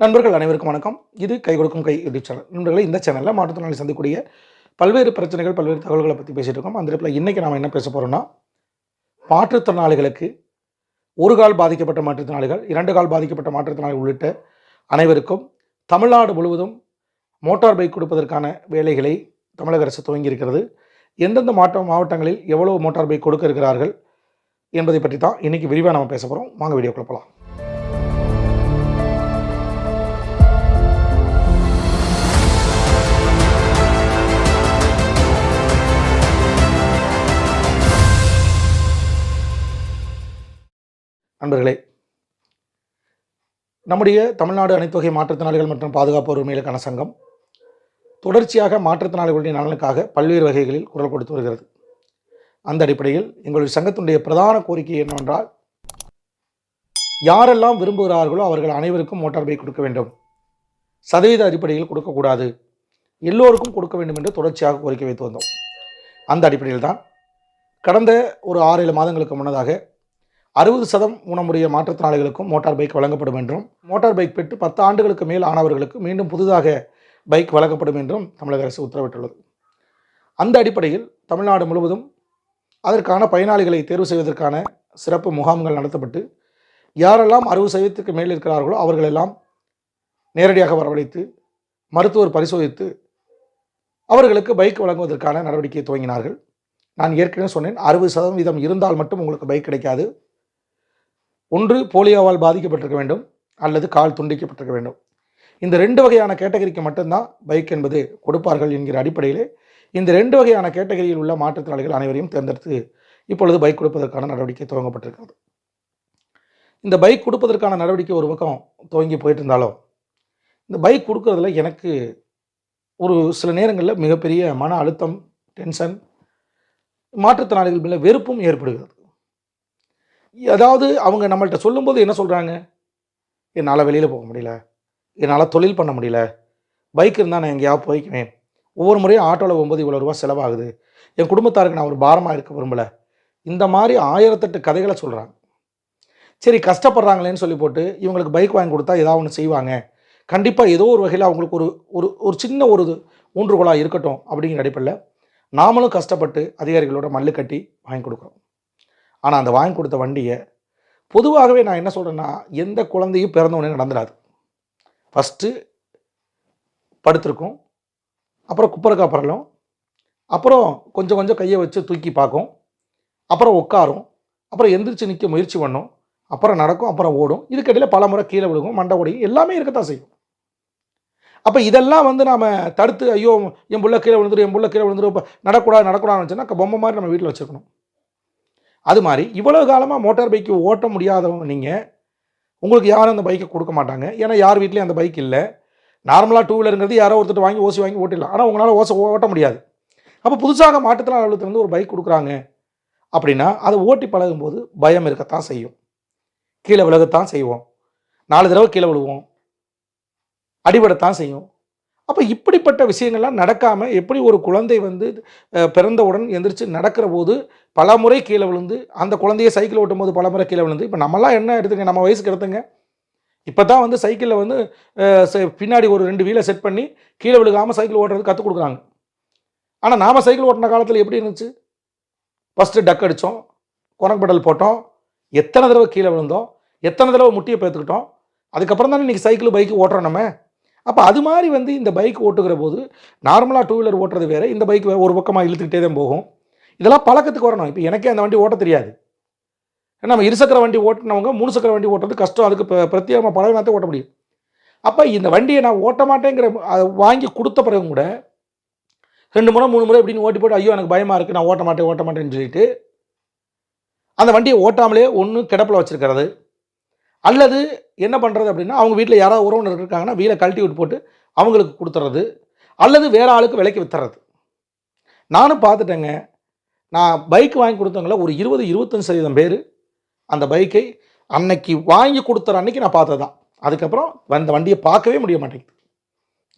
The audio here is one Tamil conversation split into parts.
நண்பர்கள் அனைவருக்கும் வணக்கம். இது கை கொடுக்கும் கை யூடியூப் சேனல் நண்பர்களை இந்த சேனலில் மாற்றுத்திறனாளி சந்திக்கக்கூடிய பல்வேறு பிரச்சனைகள் பல்வேறு தகவல்களை பற்றி பேசிகிட்டு இருக்கோம். அந்த இடத்துல இன்றைக்கி நாம் என்ன பேச போகிறோம்னா மாற்றுத்திறனாளிகளுக்கு ஒரு கால் பாதிக்கப்பட்ட மாற்றுத்திறனாளிகள் இரண்டு கால் பாதிக்கப்பட்ட மாற்றுத்திறனாளிகள் உள்ளிட்ட அனைவருக்கும் தமிழ்நாடு முழுவதும் மோட்டார் பைக் கொடுப்பதற்கான வேலைகளை தமிழக அரசு துவங்கி இருக்கிறது. எந்தெந்த மாவட்ட மாவட்டங்களில் எவ்வளோ மோட்டார் பைக் கொடுக்க இருக்கிறார்கள் என்பதை பற்றி தான் இன்றைக்கி விரிவாக நம்ம பேச போகிறோம் வாங்க வீடியோ கொடுப்பலாம் நண்பர்களே நம்முடைய தமிழ்நாடு அனைத்து வகை மாற்றுத்திறனாளிகள் மற்றும் பாதுகாப்பு உரிமைகளுக்கான சங்கம் தொடர்ச்சியாக மாற்றுத்திறனாளிகளுடைய நலனுக்காக பல்வேறு வகைகளில் குரல் கொடுத்து வருகிறது. அந்த அடிப்படையில் எங்களுடைய சங்கத்தினுடைய பிரதான கோரிக்கை என்னவென்றால் யாரெல்லாம் விரும்புகிறார்களோ அவர்கள் அனைவருக்கும் மோட்டார் பைக் கொடுக்க வேண்டும். சதவீத அடிப்படையில் கொடுக்கக்கூடாது. எல்லோருக்கும் கொடுக்க வேண்டும் என்று தொடர்ச்சியாக கோரிக்கை வைத்து வந்தோம். அந்த அடிப்படையில் தான் கடந்த ஒரு ஆறு ஏழு மாதங்களுக்கு முன்னதாக அறுபது சதம் ஊனமுடைய மாற்றுத்திறனாளிகளுக்கும் மோட்டார் பைக் வழங்கப்படும் என்றும் மோட்டார் பைக் பெற்று பத்து ஆண்டுகளுக்கு மேல் ஆனவர்களுக்கு மீண்டும் புதிதாக பைக் வழங்கப்படும் என்றும் தமிழக அரசு உத்தரவிட்டுள்ளது. அந்த அடிப்படையில் தமிழ்நாடு முழுவதும் அதற்கான பயனாளிகளை தேர்வு செய்வதற்கான சிறப்பு முகாம்கள் நடத்தப்பட்டு யாரெல்லாம் அறுபது சதவீதத்துக்கு மேல் இருக்கிறார்களோ அவர்களெல்லாம் நேரடியாக வரவழைத்து மருத்துவர் பரிசோதித்து அவர்களுக்கு பைக் வழங்குவதற்கான நடவடிக்கையை துவங்கினார்கள். நான் ஏற்கனவே சொன்னேன் அறுபது சதவீதம் இருந்தால் மட்டும் உங்களுக்கு பைக் கிடைக்காது. ஒன்று போலியோவால் பாதிக்கப்பட்டிருக்க வேண்டும் அல்லது கால் துண்டிக்கப்பட்டிருக்க வேண்டும். இந்த ரெண்டு வகையான கேட்டகரிக்கு மட்டும்தான் பைக் என்பது கொடுப்பார்கள் என்கிற அடிப்படையிலே இந்த ரெண்டு வகையான கேட்டகரியில் உள்ள மாற்றுத்திறனாளிகள் அனைவரையும் தேர்ந்தெடுத்து இப்பொழுது பைக் கொடுப்பதற்கான நடவடிக்கை துவங்கப்பட்டிருக்கிறது. இந்த பைக் கொடுப்பதற்கான நடவடிக்கை ஒரு பக்கம் துவங்கி போயிட்டு இருந்தாலும் இந்த பைக் கொடுக்கறதுல எனக்கு ஒரு சில நேரங்களில் மிகப்பெரிய மன அழுத்தம் டென்ஷன் மாற்றுத்திறனாளிகள் மேலே வெறுப்பும் ஏற்படுகிறது. அதாவது அவங்க நம்மள்கிட்ட சொல்லும்போது என்ன சொல்கிறாங்க என்னால் வெளியில் போக முடியல. என்னால் தொழில் பண்ண முடியல. பைக் இருந்தால் நான் எங்கேயாவது போய்க்குவேன். ஒவ்வொரு முறையும் ஆட்டோவில் போகும்போது இவ்வளோ ரூபா செலவாகுது. என் குடும்பத்தாருக்கு நான் ஒரு பாரமாக இருக்க விரும்பலை. இந்த மாதிரி ஆயிரத்தெட்டு கதைகளை சொல்கிறாங்க சரி கஷ்டப்படுறாங்களேன்னு சொல்லி போட்டு இவங்களுக்கு பைக் வாங்கி கொடுத்தா ஏதாவது ஒன்று செய்வாங்க. கண்டிப்பாக ஏதோ ஒரு வகையில் அவங்களுக்கு ஒரு ஒரு ஒரு சின்ன ஒரு ஊன்றுகோலாக இருக்கட்டும் அப்படிங்கிற அடிப்படையில் நாமளும் கஷ்டப்பட்டு அதிகாரிகளோட மல்லு கட்டி வாங்கி கொடுக்குறோம் ஆனால் அந்த வாங்கி கொடுத்த வண்டியை பொதுவாகவே நான் என்ன சொல்கிறேன்னா எந்த குழந்தையும் பிறந்த உடனே நடந்துடாது. ஃபஸ்ட்டு படுத்திருக்கும் அப்புறம் குப்பரக்கா பரலும் அப்புறம் கொஞ்சம் கொஞ்சம் கையை வச்சு தூக்கி பார்க்கும் அப்புறம் உட்காரும் அப்புறம் எந்திரிச்சு நிற்க முயற்சி பண்ணும் அப்புறம் நடக்கும் அப்புறம் ஓடும். இதுக்கடையில் பல முறை கீழே விழுகும் மண்டை உடையும் எல்லாமே இருக்கத்தான் செய்யும். அப்போ இதெல்லாம் வந்து நாம் தடுத்து ஐயோ என் புள்ள கீழே விழுந்துடும் என் புள்ள கீழே விழுந்துரும் இப்போ நடக்கூடாது நடக்கூடாதுன்னு வச்சுன்னா பொம்மை மாதிரி நம்ம வீட்டில் வச்சுருக்கணும். அது மாதிரி இவ்வளோ காலமாக மோட்டார் பைக்கு ஓட்ட முடியாதவங்க நீங்கள் உங்களுக்கு யாரும் அந்த பைக்கை கொடுக்க மாட்டாங்க. ஏன்னா யார் வீட்லேயும் அந்த பைக் இல்லை. நார்மலாக டூ வீலருங்கிறது யாரோ ஒருத்தர் வாங்கி ஓசி வாங்கி ஓட்டிடலாம். ஆனால் உங்களால் ஓச ஓட்ட முடியாது. அப்போ புதுசாக மாற்றுத்திறனாளர்களுக்கு ஒரு பைக் கொடுக்குறாங்க அப்படின்னா அதை ஓட்டி பழகும்போது பயம் இருக்கத்தான் செய்யும். கீழே விலகத்தான் செய்வோம். நாலு தடவை கீழே விழுவோம். அடிபடத்தான் செய்யும். அப்போ இப்படிப்பட்ட விஷயங்கள்லாம் நடக்காமல் எப்படி ஒரு குழந்தை வந்து பிறந்தவுடன் எந்திரிச்சு நடக்கிற போது பல முறை கீழே விழுந்து அந்த குழந்தைய சைக்கிள் ஓட்டும் போது பல முறை கீழே விழுந்து இப்போ நம்மலாம் என்ன எடுத்துங்க நம்ம வயசுக்கு எடுத்துங்க. இப்போ தான் வந்து சைக்கிளில் வந்து பின்னாடி ஒரு ரெண்டு வீலை செட் பண்ணி கீழே விழுகாமல் சைக்கிள் ஓட்டுறது கற்றுக் கொடுக்குறாங்க. ஆனால் நாம் சைக்கிள் ஓட்டின காலத்தில் எப்படி இருந்துச்சு? ஃபஸ்ட்டு டக் அடித்தோம் குரங்கு பெடல் போட்டோம் எத்தனை தடவை கீழே விழுந்தோம் எத்தனை தடவை முட்டியை பேத்துக்கிட்டோம் அதுக்கப்புறம் தானே இன்றைக்கி சைக்கிள் பைக்கு ஓட்டுறோம் நம்ம. அப்போ அது மாதிரி வந்து இந்த பைக் ஓட்டுகிற போது நார்மலாக டூ வீலர் ஓட்டுறது வேறு இந்த பைக் ஒரு பக்கமாக இழுத்துக்கிட்டே தான் போகும். இதெல்லாம் பழக்கத்துக்கு வரணும். இப்போ எனக்கே அந்த வண்டி ஓட்ட தெரியாது. ஏன்னா நம்ம இருசக்கர வண்டி ஓட்டினவங்க மூணு சக்கர வண்டி ஓட்டுறது கஷ்டம். அதுக்கு இப்போ பிரத்யேகமாக பழகினா தான் ஓட்ட முடியும். அப்போ இந்த வண்டியை நான் ஓட்ட மாட்டேங்கிற அதை வாங்கி கொடுத்த பிறகு கூட ரெண்டு முறை மூணு முறை இப்படின்னு ஓட்டி போட்டு ஐயோ எனக்கு பயமாக இருக்குது நான் ஓட்ட மாட்டேன் ஓட்ட மாட்டேன்னு சொல்லிட்டு அந்த வண்டியை ஓட்டாமலே ஒன்று கிடப்பில் வச்சுருக்கிறது. அல்லது என்ன பண்ணுறது அப்படின்னா அவங்க வீட்டில் யாராவது உறவினர் இருக்காங்கன்னா வீலை கழட்டி விட்டு போட்டு அவங்களுக்கு கொடுத்துறது அல்லது வேறு ஆளுக்கு விலைக்கு வித்துறது. நானும் பார்த்துட்டேங்க. நான் பைக் வாங்கி கொடுத்தவங்கள ஒரு இருபது இருபத்தஞ்சு சதவீதம் பேர் அந்த பைக்கை அன்னைக்கு வாங்கி கொடுத்துற அன்னைக்கு நான் பார்த்தது தான் அதுக்கப்புறம் அந்த வண்டியை பார்க்கவே முடிய மாட்டேங்குது.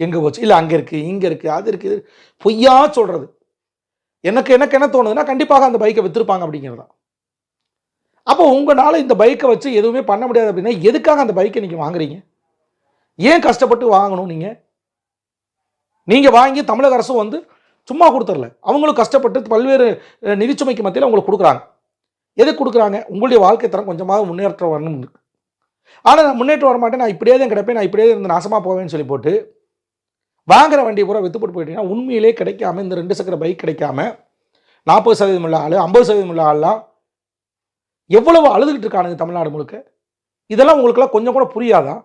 எங்கே போச்சு? இல்லை அங்கே இருக்குது இங்கே இருக்குது அது இருக்குது பொய்யா சொல்கிறது எனக்கு எனக்கு என்ன தோணுதுன்னா கண்டிப்பாக அந்த பைக்கை விற்றுருப்பாங்க அப்படிங்கிறது தான் அப்போ உங்களால் இந்த பைக்கை வச்சு எதுவுமே பண்ண முடியாது அப்படின்னா எதுக்காக அந்த பைக்கை நீங்கள் வாங்குறீங்க? ஏன் கஷ்டப்பட்டு வாங்கணும் நீங்கள் நீங்கள் வாங்கி தமிழக அரசும் வந்து சும்மா கொடுத்துடல. அவங்களும் கஷ்டப்பட்டு பல்வேறு நிதிச்சுமைக்கு மத்தியில் அவங்களுக்கு கொடுக்குறாங்க. எதுக்கு கொடுக்குறாங்க? உங்களுடைய வாழ்க்கை தரம் கொஞ்சமாக முன்னேற்றம் வரணும். ஆனால் நான் முன்னேற்றம் வர மாட்டேன் நான் இப்படியே தான் கிடப்பேன். நான் இப்படியே இருந்து நாசமாக போவேன்னு சொல்லி போட்டு வாங்குற வண்டி பூரா வித்துப்பட்டு போயிட்டீங்கன்னா உண்மையிலே கிடைக்காம இந்த ரெண்டு சக்கர பைக் கிடைக்காம நாற்பது சதவீதம் உள்ள ஆள் ஐம்பது சதவீதம் உள்ள ஆள்லாம் எவ்வளவு அழுதுகிட்டு இருக்கானுங்க தமிழ்நாடு முழுக்க? இதெல்லாம் உங்களுக்குலாம் கொஞ்சம் கூட புரியாதா?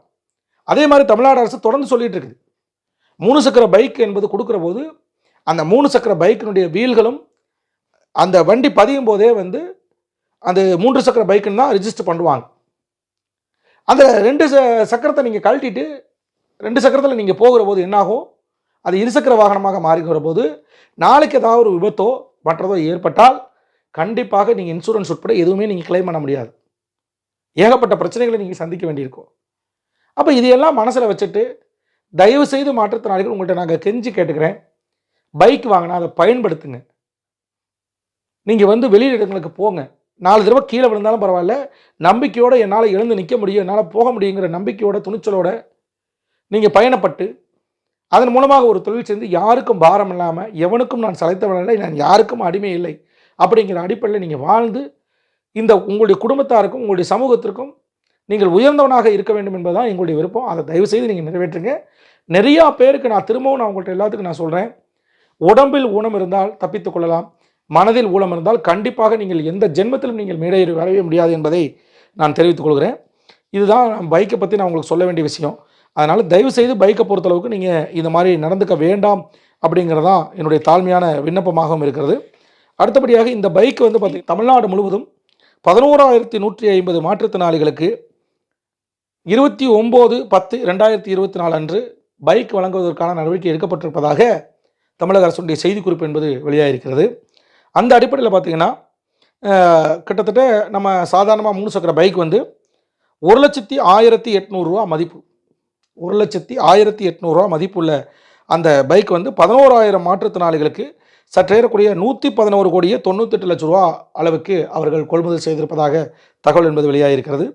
அதே மாதிரி தமிழ்நாடு அரசு தொடர்ந்து சொல்லிட்டு இருக்குது. மூணு சக்கர பைக் என்பது கொடுக்குற போது அந்த மூணு சக்கர பைக்கினுடைய வீல்களும் அந்த வண்டி பதியும் போதே வந்து அந்த மூன்று சக்கர பைக்குன்னு தான் ரிஜிஸ்டர் பண்ணுவாங்க. அந்த ரெண்டு ச- சக்கரத்தை நீங்கள் கழட்டிட்டு ரெண்டு சக்கரத்தில் நீங்கள் போகிற போது என்னாகும்? அது இருசக்கர வாகனமாக மாறுகிற போது நாளைக்கு ஏதாவது ஒரு விபத்தோ மற்றதோ ஏற்பட்டால் கண்டிப்பாக நீங்கள் இன்சூரன்ஸ் உட்பட எதுவுமே நீங்கள் கிளைம் பண்ண முடியாது. ஏகப்பட்ட பிரச்சனைகளை நீங்கள் சந்திக்க வேண்டியிருக்கும். அப்போ இதையெல்லாம் மனசில் வச்சுட்டு தயவு செய்து மாற்றுத்திறனாளிகள் உங்கள்கிட்ட நாங்கள் கெஞ்சி கேட்டுக்கிறேன். பைக் வாங்கினா அதை பயன்படுத்துங்க. நீங்கள் வந்து வெளியிடங்களுக்கு போங்க. நாலு தடவை கீழே விழுந்தாலும் பரவாயில்ல. நம்பிக்கையோடு என்னால் எழுந்து நிற்க முடியும் என்னால் போக முடியுங்கிற நம்பிக்கையோட துணிச்சலோட நீங்கள் பயணப்பட்டு அதன் மூலமாக ஒரு தொழில் செஞ்சு யாருக்கும் பாரம் இல்லாமல் எவனுக்கும் நான் சளைத்தவன் இல்லை நான் யாருக்கும் அடிமை இல்லை. அப்படிங்கிற அடிப்படையில் நீங்கள் வாழ்ந்து இந்த உங்களுடைய குடும்பத்தாருக்கும் உங்களுடைய சமூகத்திற்கும் நீங்கள் உயர்ந்தவனாக இருக்க வேண்டும் என்பதுதான் எங்களுடைய விருப்பம். அதை தயவு செய்து நீங்கள் நிறைவேற்றுங்க. நிறையா பேருக்கு நான் திரும்பவும் நான் உங்கள்கிட்ட எல்லாத்துக்கும் நான் சொல்கிறேன் உடம்பில் ஊனம் இருந்தால் தப்பித்துக் கொள்ளலாம். மனதில் ஊனம் இருந்தால் கண்டிப்பாக நீங்கள் எந்த ஜென்மத்திலும் நீங்கள் மேடையேறி வரவே முடியாது என்பதை நான் தெரிவித்துக் கொள்கிறேன். இதுதான் பைக்கை பற்றி நான் உங்களுக்கு சொல்ல வேண்டிய விஷயம். அதனால் தயவு செய்து பைக்கை பொறுத்தளவுக்கு நீங்கள் இந்த மாதிரி நடந்துக்க வேண்டாம் அப்படிங்கிறதான் என்னுடைய தாழ்மையான விண்ணப்பமாகவும் இருக்கிறது. அடுத்தபடியாக இந்த பைக் வந்து பார்த்தி தமிழ்நாடு முழுவதும் பதினோராயிரத்தி நூற்றி ஐம்பது மாற்றுத்திறனாளிகளுக்கு இருபத்தி ஒம்பது பத்து ரெண்டாயிரத்தி இருபத்தி நாலு அன்று பைக் வழங்குவதற்கான நடவடிக்கை எடுக்கப்பட்டிருப்பதாக தமிழக அரசுடைய செய்திக்குறிப்பு என்பது வெளியாகிருக்கிறது அந்த அடிப்படையில் பார்த்தீங்கன்னா கிட்டத்தட்ட நம்ம சாதாரணமாக மூணு சக்கர பைக் வந்து ஒரு லட்சத்தி ஆயிரத்தி எட்நூறுரூவா மதிப்பு. ஒரு லட்சத்தி ஆயிரத்தி எட்நூறுரூவா மதிப்புள்ள அந்த பைக் வந்து பதினோராயிரம் மாற்றுத்திறனாளிகளுக்கு சற்றேறக்கூடிய நூற்றி பதினோரு கோடியே தொண்ணூத்தெட்டு லட்ச ரூபா அளவுக்கு அவர்கள் கொள்முதல் செய்திருப்பதாக தகவல் என்பது வெளியாகிருக்கிறது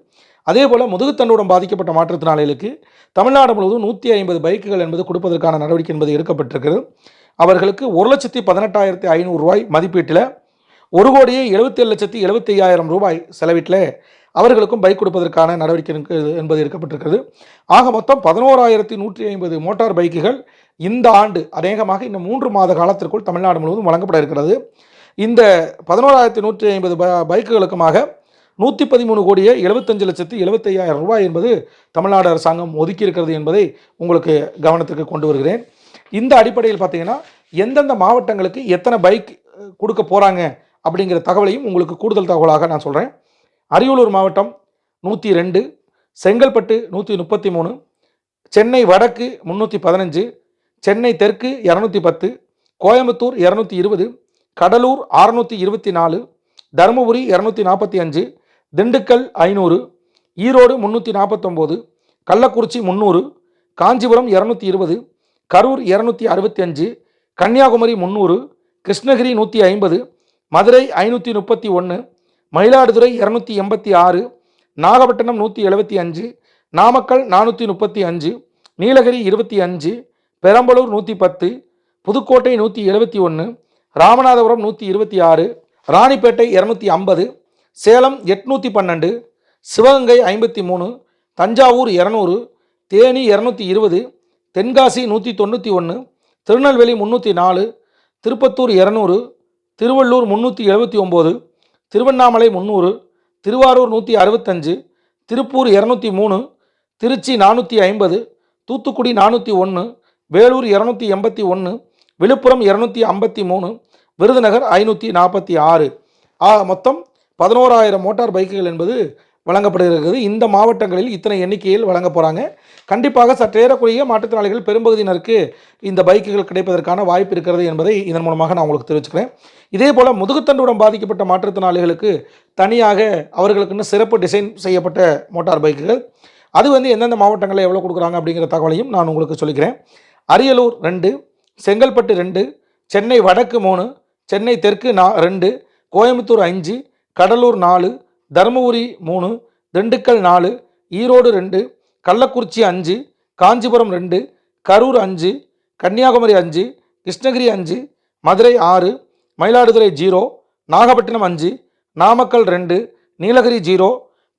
அதே போல் முதுகுத்தண்டுடன் பாதிக்கப்பட்ட மாற்றுத்திறனாளிகளுக்கு தமிழ்நாடு முழுவதும் நூற்றி ஐம்பது பைக்குகள் என்பது கொடுப்பதற்கான நடவடிக்கை என்பது எடுக்கப்பட்டிருக்கிறது. அவர்களுக்கு ஒரு லட்சத்தி பதினெட்டாயிரத்தி ஐநூறு ரூபாய் மதிப்பீட்டில் ஒரு கோடியே எழுபத்தேழு லட்சத்தி எழுபத்தி ஐயாயிரம் ரூபாய் செலவிட்டில் அவர்களுக்கும் பைக் கொடுப்பதற்கான நடவடிக்கை என்பது எடுக்கப்பட்டிருக்கிறது. ஆக மொத்தம் பதினோராயிரத்தி நூற்றி ஐம்பது மோட்டார் பைக்குகள் இந்த ஆண்டு அநேகமாக இன்னும் மூன்று மாத காலத்திற்குள் தமிழ்நாடு முழுவதும் வழங்கப்பட இருக்கிறது. இந்த பதினோராயிரத்தி நூற்றி ஐம்பது ப பைக்குகளுக்குமாக நூற்றி பதிமூணு கோடியே எழுபத்தஞ்சு லட்சத்தி எழுபத்தையாயிரம் ரூபாய் என்பது தமிழ்நாடு அரசாங்கம் ஒதுக்கி இருக்கிறது என்பதை உங்களுக்கு கவனத்துக்கு கொண்டு வருகிறேன். இந்த அடிப்படையில் பார்த்தீங்கன்னா எந்தெந்த மாவட்டங்களுக்கு எத்தனை பைக் கொடுக்க போகிறாங்க அப்படிங்கிற தகவலையும் உங்களுக்கு கூடுதல் தகவலாக நான் சொல்கிறேன் அரியலூர் மாவட்டம் நூற்றி ரெண்டு செங்கல்பட்டு நூற்றி முப்பத்தி மூணு சென்னை வடக்கு முந்நூற்றி பதினஞ்சு சென்னை தெற்கு இரநூத்தி பத்து கோயம்புத்தூர் இரநூத்தி இருபது கடலூர் அறுநூற்றி இருபத்தி நாலு தருமபுரி இரநூத்தி நாற்பத்தி அஞ்சு திண்டுக்கல் ஐநூறு ஈரோடு முந்நூற்றி நாற்பத்தொம்போது கள்ளக்குறிச்சி முந்நூறு காஞ்சிபுரம் இரநூத்தி இருபது கரூர் இரநூத்தி அறுபத்தி அஞ்சு கன்னியாகுமரி முந்நூறு கிருஷ்ணகிரி நூற்றி ஐம்பது மதுரை ஐநூற்றி முப்பத்தி ஒன்று மயிலாடுதுறை இரநூத்தி எண்பத்தி ஆறு நாகப்பட்டினம் நூற்றி எழுபத்தி அஞ்சு நாமக்கல் நானூற்றி முப்பத்தி அஞ்சு நீலகிரி இருபத்தி அஞ்சு பெரம்பலூர் நூற்றி பத்து புதுக்கோட்டை நூற்றி எழுபத்தி ஒன்று ராமநாதபுரம் நூற்றி இருபத்தி ஆறு ராணிப்பேட்டை இரநூத்தி ஐம்பது சேலம் எட்நூற்றி பன்னெண்டு சிவகங்கை ஐம்பத்தி மூணு தஞ்சாவூர் இரநூறு தேனி இரநூத்தி இருபது தென்காசி நூற்றி தொண்ணூற்றி ஒன்று திருநெல்வேலி முந்நூற்றி நாலு திருப்பத்தூர் இரநூறு திருவள்ளூர் முந்நூற்றி எழுபத்தி ஒம்பது திருவண்ணாமலை முந்நூறு திருவாரூர் நூற்றி அறுபத்தஞ்சு திருப்பூர் இரநூத்தி மூணு திருச்சி நானூற்றி ஐம்பது தூத்துக்குடி நானூற்றி ஒன்று வேலூர் இரநூத்தி எண்பத்தி ஒன்று விழுப்புரம் இரநூத்தி ஐம்பத்தி மூணு விருதுநகர் ஐநூற்றி நாற்பத்தி ஆறு. ஆக மொத்தம் பதினோராயிரம் மோட்டார் பைக்குகள் என்பது வழங்கப்படுகிறது. இந்த மாவட்டங்களில் இத்தனை எண்ணிக்கையில் வழங்க போகிறாங்க கண்டிப்பாக சற்றேறக்குரிய மாற்றுத்திறனாளிகள் பெரும்பகுதியினருக்கு இந்த பைக்குகள் கிடைப்பதற்கான வாய்ப்பு இருக்கிறது என்பதை இதன் மூலமாக நான் உங்களுக்கு தெரிவிச்சுக்கிறேன். இதே போல் முதுகுத்தண்டுடன் பாதிக்கப்பட்ட மாற்றுத்திறனாளிகளுக்கு தனியாக அவர்களுக்குன்னு சிறப்பு டிசைன் செய்யப்பட்ட மோட்டார் பைக்குகள். அது வந்து எந்தெந்த மாவட்டங்களில் எவ்வளோ கொடுக்குறாங்க அப்படிங்கிற தகவலையும் நான் உங்களுக்கு சொல்லிக்கிறேன். அரியலூர் ரெண்டு செங்கல்பட்டு ரெண்டு சென்னை வடக்கு மூணு சென்னை தெற்கு நா ரெண்டு கோயம்புத்தூர் அஞ்சு கடலூர் நாலு தருமபுரி மூணு திண்டுக்கல் நாலு ஈரோடு ரெண்டு கள்ளக்குறிச்சி அஞ்சு காஞ்சிபுரம் ரெண்டு கரூர் அஞ்சு கன்னியாகுமரி அஞ்சு கிருஷ்ணகிரி அஞ்சு மதுரை ஆறு மயிலாடுதுறை ஜீரோ நாகப்பட்டினம் அஞ்சு நாமக்கல் ரெண்டு நீலகிரி ஜீரோ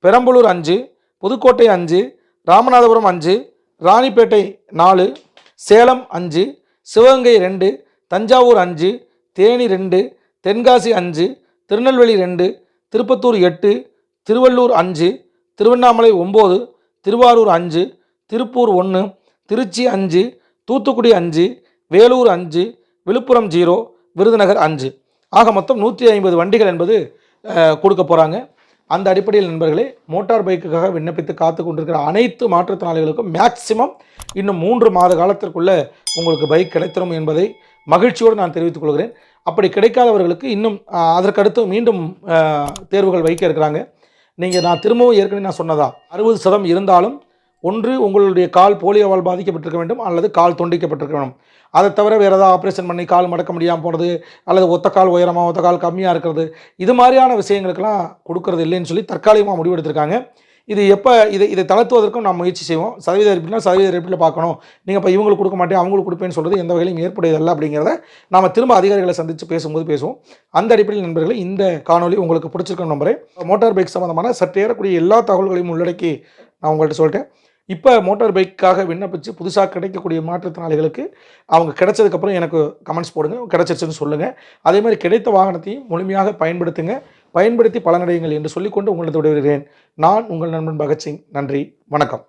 பெரம்பலூர் அஞ்சு புதுக்கோட்டை அஞ்சு ராமநாதபுரம் அஞ்சு ராணிப்பேட்டை நாலு சேலம் அஞ்சு சிவகங்கை ரெண்டு தஞ்சாவூர் அஞ்சு தேனி ரெண்டு தென்காசி அஞ்சு திருநெல்வேலி ரெண்டு திருப்பத்தூர் எட்டு திருவள்ளூர் அஞ்சு திருவண்ணாமலை ஒம்பது திருவாரூர் அஞ்சு திருப்பூர் ஒன்று திருச்சி அஞ்சு தூத்துக்குடி அஞ்சு வேலூர் அஞ்சு விழுப்புரம் ஜீரோ விருதுநகர் அஞ்சு. ஆக மொத்தம் நூற்றி ஐம்பது வண்டிகள் என்பது கொடுக்க போகிறாங்க அந்த அடிப்படையில் நண்பர்களே மோட்டார் பைக்குக்காக விண்ணப்பித்து காத்து கொண்டிருக்கிற அனைத்து மாற்றுத்திறனாளிகளுக்கும் மேக்சிமம் இன்னும் மூன்று மாத காலத்திற்குள்ளே உங்களுக்கு பைக் கிடைத்திரும் என்பதை மகிழ்ச்சியோடு நான் தெரிவித்துக் கொள்கிறேன். அப்படி கிடைக்காதவர்களுக்கு இன்னும் அதற்கடுத்து மீண்டும் தேர்வுகள் வைக்க இருக்கிறாங்க. நீங்கள் நான் திரும்பவும் ஏற்கனவே நான் சொன்னதா அறுபது சதம் இருந்தாலும் ஒன்று உங்களுடைய கால் போலியோவால் பாதிக்கப்பட்டிருக்க வேண்டும் அல்லது கால் துண்டிக்கப்பட்டிருக்க வேண்டும். அதை தவிர வேறு ஏதாவது ஆப்ரேஷன் பண்ணி கால் மடக்க முடியாமல் போனது அல்லது ஒத்த கால் உயரமாக ஒத்த கால் கம்மியாக இருக்கிறது இது மாதிரியான விஷயங்களுக்கெல்லாம் கொடுக்கறது இல்லைன்னு சொல்லி தற்காலிகமாக முடிவெடுத்திருக்காங்க. இது எப்போ இதை இதை தளர்த்துவதற்கும் நாம் முயற்சி செய்வோம். சதவீத ரிப்பீட்னா சதவீத ரிப்பீட்டில் பார்க்கணும். நீங்கள் இப்போ இவங்களுக்கு கொடுக்க மாட்டேன் அவங்களுக்கு கொடுப்பேன்னு சொல்கிறது எந்த வகையிலும் ஏற்புடையதல்ல அப்படிங்கிறத நாம் திரும்ப அதிகாரிகளை சந்தித்து பேசும்போது பேசுவோம். அந்த அடிப்படையில் நண்பர்களே இந்த காணொலி உங்களுக்கு பிடிச்சிருக்கும் நம்பரே மோட்டார் பைக் சம்மந்தமான சற்று ஏறக்கூடிய எல்லா தகவல்களையும் உள்ளடக்கி நான் உங்கள்கிட்ட சொல்லிட்டேன். இப்போ மோட்டார் பைக்காக விண்ணப்பித்து புதுசாக கிடைக்கக்கூடிய மாற்றுத்திறனாளிகளுக்கு அவங்க கிடைச்சதுக்கப்புறம் எனக்கு கமெண்ட்ஸ் போடுங்க கிடச்சிருச்சுன்னு சொல்லுங்கள் அதே மாதிரி கிடைத்த வாகனத்தையும் முழுமையாக பயன்படுத்துங்க. பயன்படுத்தி பலனடையுங்கள் என்று சொல்லிக்கொண்டு உங்களது விடுகிறேன் நான் உங்கள் நண்பன் பகத்சிங். நன்றி. வணக்கம்.